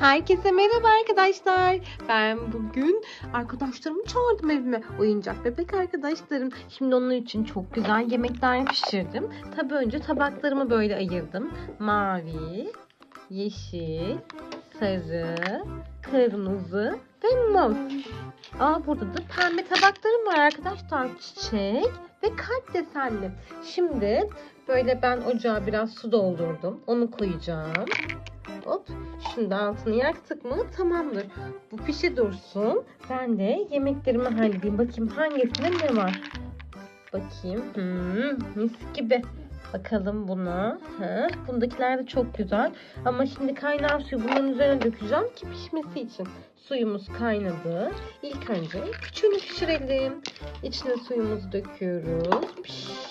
Herkese merhaba arkadaşlar. Ben bugün arkadaşlarımı çağırdım evime. Oyuncak bebek arkadaşlarım. Şimdi onun için çok güzel yemekler pişirdim. Tabii önce tabaklarımı böyle ayırdım. Mavi, yeşil, sarı, kırmızı ve mor. Aa burada da pembe tabaklarım var arkadaşlar. Çiçek ve kalp desenli. Şimdi böyle ben ocağa biraz su doldurdum. Onu koyacağım. Hop. Şimdi altını yaktık mı tamamdır. Bu pişe dursun. Ben de yemeklerimi halledeyim. Bakayım hangisinde ne var. Bakayım. Hmm, mis gibi. Bakalım buna. Ha, bundakiler de çok güzel. Ama şimdi kaynar suyu bunların üzerine dökeceğim ki pişmesi için. Suyumuz kaynadı. İlk önce küçüğünü pişirelim. İçine suyumuzu döküyoruz. Piş.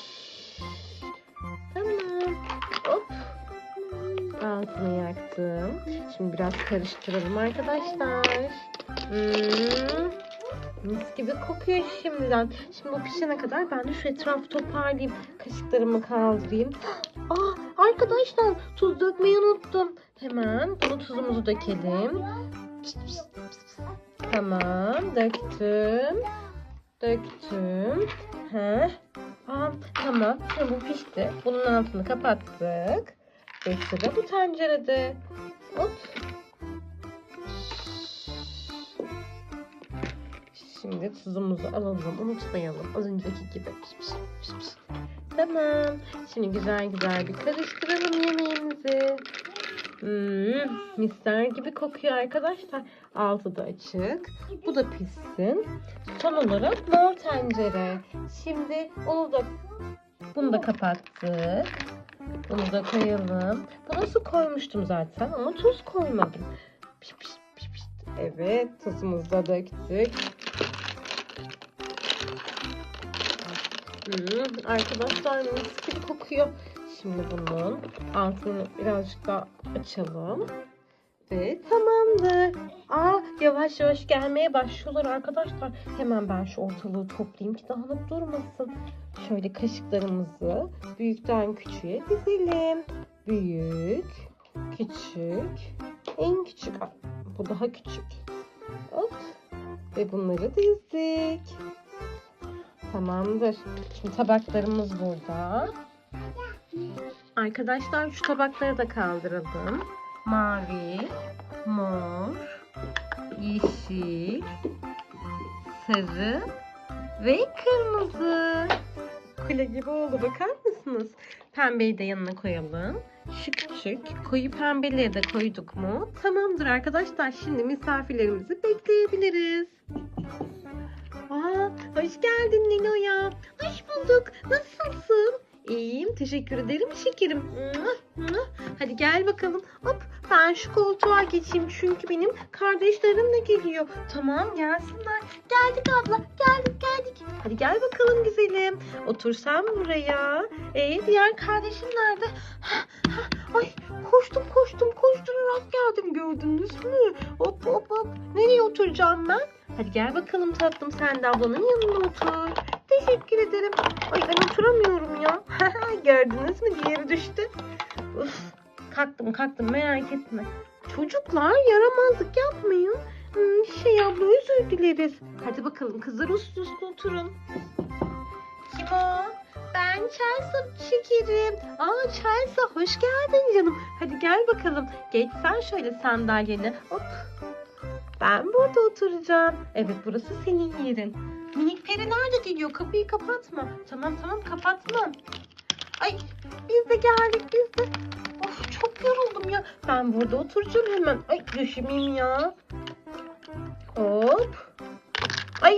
Altını yaktım. Şimdi biraz karıştıralım arkadaşlar. Hmm. Mis gibi kokuyor şimdiden. Şimdi bu pişene kadar ben de şu etrafı toparlayayım. Kaşıklarımı kaldırayım. Aa, arkadaşlar tuz dökmeyi unuttum. Hemen bunu tuzumuzu dökelim. Pişt, pişt, pişt. Tamam döktüm. Döktüm. Heh. Aa, tamam. Şimdi bu pişti. Bunun altını kapattık. Ve sıra bu tencerede. Hop. Şimdi tuzumuzu alalım. Unutmayalım. Az önceki gibi. Piş, piş, piş, piş. Tamam. Şimdi güzel güzel bir karıştıralım yemeğimizi. Hmm, misler gibi kokuyor arkadaşlar. Altı da açık. Bu da pişsin. Son olarak mor tencere. Şimdi onu da bunu da kapattık. Bunu da koyalım. Buna su koymuştum zaten ama tuz koymadım. Piş piş piş piş. Evet tuzumuzu da döktük. Hmm, arkadaşlar mis gibi kokuyor. Şimdi bunun altını birazcık daha açalım. Ve tamamdır. Aa yavaş yavaş gelmeye başlıyorlar arkadaşlar. Hemen ben şu ortalığı toplayayım ki dağınık durmasın. Şöyle kaşıklarımızı büyükten küçüğe dizelim. Büyük, küçük, en küçük. Bu daha küçük. Hop. Ve bunları dizdik. Tamamdır. Şimdi tabaklarımız burada. Arkadaşlar şu tabakları da kaldıralım. Mavi, mor, yeşil, sarı ve kırmızı. Kule gibi oldu bakar mısınız? Pembeyi de yanına koyalım. Şu küçük koyu pembeleri de koyduk mu? Tamamdır arkadaşlar. Şimdi misafirlerimizi bekleyebiliriz. Aa, hoş geldin Nilo'ya. Hoş bulduk. Nasılsın? İyiyim. Teşekkür ederim şekerim. Hadi gel bakalım. Hop ben şu koltuğa geçeyim çünkü benim kardeşlerim de geliyor. Tamam gelsinler. Geldik abla. Geldik geldik. Hadi gel bakalım güzelim. Otursam buraya. Ee, diğer kardeşim nerede? Ay koştum koştum koşturarak geldim gördünüz mü? Hop hop hop. Nereye oturacağım ben? Hadi gel bakalım tatlım sen de ablanın yanına otur. Teşekkür ederim. Ay ben oturamıyorum ya. Gördünüz mü diğeri düştü. Uf, kalktım kalktım merak etme. Çocuklar yaramazlık yapmayın. Hmm, şey abla özür dileriz. Hadi bakalım kızlar uslu uslu oturun. Kim o? Ben Chelsea şekerim. Aa Chelsea hoş geldin canım. Hadi gel bakalım. Geç sen şöyle sandalyene. Hop. Ben burada oturacağım. Evet burası senin yerin. Minik peri nerede geliyor? Kapıyı kapatma. Tamam tamam kapatmam. Ay biz de geldik biz de. Of çok yoruldum ya. Ben burada oturacağım hemen. Ay düşmeyeyim ya. Hop. Ay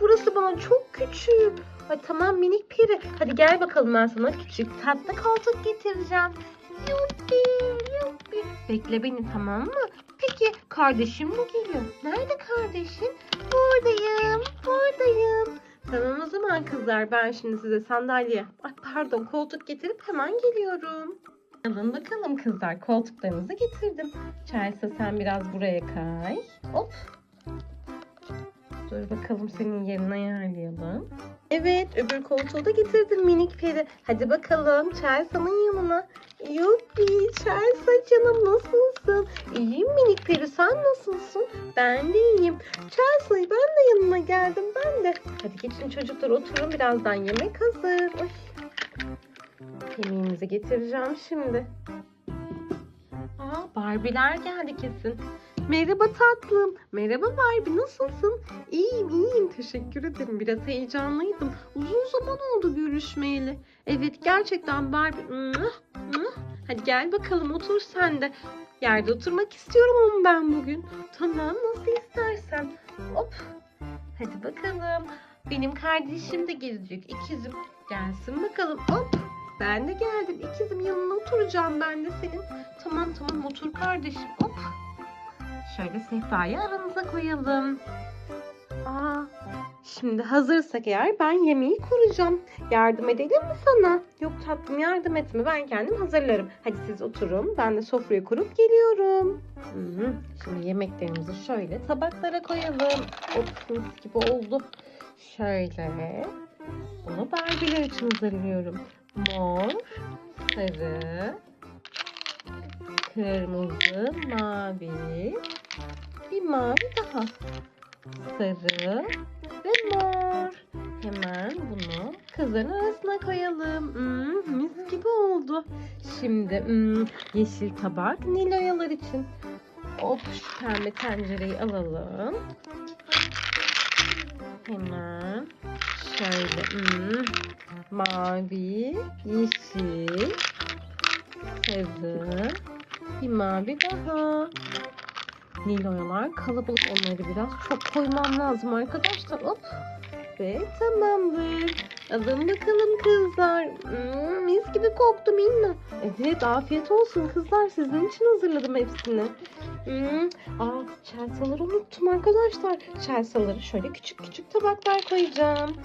burası bana çok küçük. Ay tamam minik peri. Hadi gel bakalım ben sana küçük tatlı koltuk getireceğim. Yuppi yuppi. Bekle beni tamam mı? Peki kardeşim mi geliyor? Nerede kardeşin? Buradayım, buradayım. Tamam o zaman kızlar ben şimdi size sandalye, ay pardon koltuk getirip hemen geliyorum. Alın bakalım kızlar koltuklarınızı getirdim. Chelsea sen biraz buraya kay. Hop. Dur bakalım senin yerini ayarlayalım. Evet öbür koltuğu da getirdim minik peri. Hadi bakalım Chelsea'nın yanına. Yuppi Chelsea canım nasılsın? İyiyim minik peri sen nasılsın? Ben de iyiyim. Chelsea ben de yanına geldim ben de. Hadi geçin çocuklar oturun birazdan yemek hazır. Ay. Yemeğimizi getireceğim şimdi. Aa Barbie'ler geldi kesin. Merhaba tatlım. Merhaba Barbie nasılsın? İyiyim iyiyim teşekkür ederim. Biraz heyecanlıydım. Uzun zaman oldu görüşmeyeli. Evet gerçekten Barbie. Hadi gel bakalım otur sen de. Yerde oturmak istiyorum ama ben bugün. Tamam nasıl istersen. Hop. Hadi bakalım. Benim kardeşim de gelecek. ikizim. Gelsin bakalım. Hop. Ben de geldim. İkizim yanına oturacağım ben de senin. Tamam tamam otur kardeşim. Hop. Şöyle sehpayı aranıza koyalım. Aa, şimdi hazırsak eğer ben yemeği kuracağım. Yardım edelim mi sana? Yok tatlım yardım etme ben kendim hazırlarım. Hadi siz oturun ben de sofrayı kurup geliyorum. Hı, Şimdi yemeklerimizi şöyle tabaklara koyalım. Of mis gibi oldu. Şöyle. Bunu Barbie'ler için hazırlıyorum. Mor, sarı, kırmızı, mavi, bir mavi daha. Sarı ve mor. Hemen bunu kızların arasına koyalım. Hmm, mis gibi oldu. Şimdi hmm, yeşil tabak Niloyalar için. Hop şu pembe tencereyi alalım. Hemen şöyle hmm, mavi, yeşil, sarı, bir mavi daha. Niloyalar kalabalık onları biraz çok koymam lazım arkadaşlar. Hop. Ve tamamdır. Alın bakalım kızlar. Hmm, mis gibi koktu minna. Evet afiyet olsun kızlar. Sizin için hazırladım hepsini. Hmm. Aa çelsaları unuttum arkadaşlar. Çelsaları şöyle küçük küçük tabaklar koyacağım.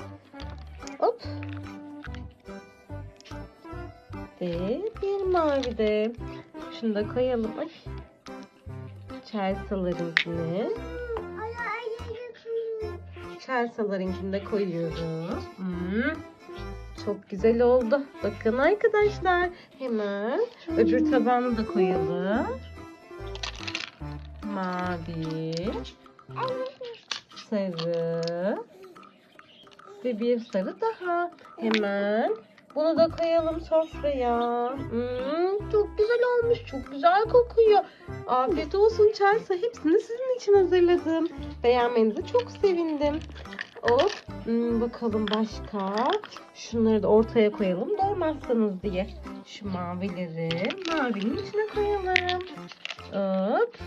Hop. Ve bir mavi de. Şunu da koyalım. Ay. Chelsea'larınkini. Chelsea'larınkini koyuyoruz. Hmm, Çok güzel oldu. Bakın arkadaşlar. Hemen öbür tabağını da koyalım. Mavi. Sarı. Ve bir sarı daha. Hemen bunu da koyalım sofraya. Hmm, çok güzel olmuş. Çok güzel kokuyor. Afiyet olsun Chelsea. Hepsini sizin için hazırladım. Beğenmenize çok sevindim. Hop. Hmm, bakalım başka. Şunları da ortaya koyalım. Doymazsanız diye. Şu mavileri mavinin içine koyalım. Hop.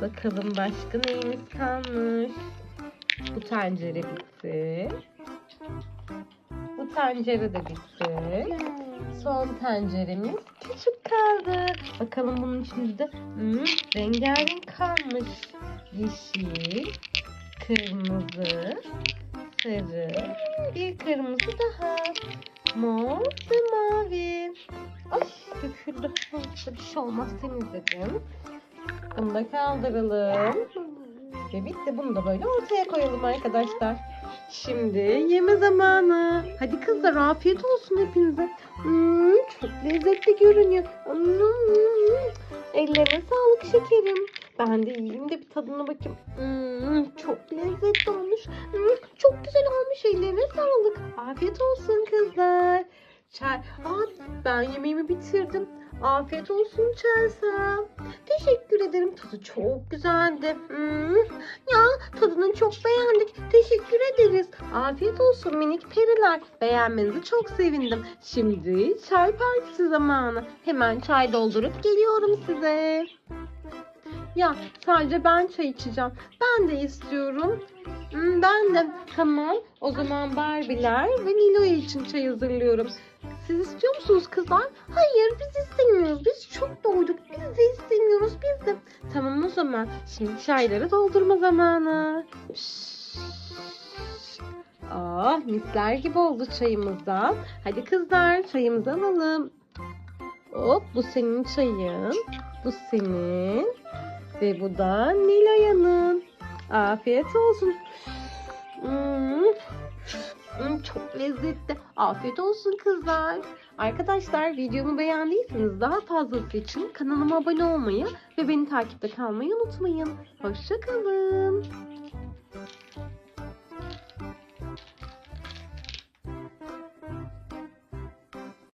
Bakalım başka neyimiz kalmış. Bu tencere bitti. Tencere de bitti. Son tenceremiz küçük kaldı. Bakalım bunun içinde de hmm, rengarenk kalmış. Yeşil, kırmızı, sarı, bir kırmızı daha. Mor ve mavi. Ay döküldü. Neyse, bir şey olmaz temizledim. Bunu da kaldıralım. Ve bitti. Bunu da böyle ortaya koyalım arkadaşlar. Şimdi yeme zamanı. Hadi kızlar afiyet olsun hepinize. Hmm, çok lezzetli görünüyor. Hmm, ellerine sağlık şekerim. Ben de yiyeyim de bir tadına bakayım. Hmm, çok lezzetli olmuş. Hmm, çok güzel olmuş. Ellerine sağlık. Afiyet olsun kızlar. Çay. Aa, ben yemeğimi bitirdim. Afiyet olsun Chelsea. Teşekkür ederim. Tadı çok güzeldi. Hmm, ya tadını çok beğendik. Teşekkür ederiz. Afiyet olsun minik periler. Beğenmenizi çok sevindim. Şimdi çay partisi zamanı. Hemen çay doldurup geliyorum size. Ya sadece ben çay içeceğim. Ben de istiyorum. Hmm, ben de. Tamam. O zaman Barbie'ler ve Nilo'ya için çay hazırlıyorum. Siz istiyor musunuz kızlar? Hayır biz istemiyoruz. Biz çok doyduk. Biz de istemiyoruz. Biz de. Tamam o zaman. Şimdi çayları doldurma zamanı. Ah misler gibi oldu çayımızdan. Hadi kızlar çayımızı alalım. Hop bu senin çayın. Bu senin. Ve bu da Nilay'ın. Afiyet olsun. Hmm. Çok lezzetli. Afiyet olsun kızlar. Arkadaşlar videomu beğendiyseniz daha fazlası için kanalıma abone olmayı ve beni takipte kalmayı unutmayın. Hoşçakalın.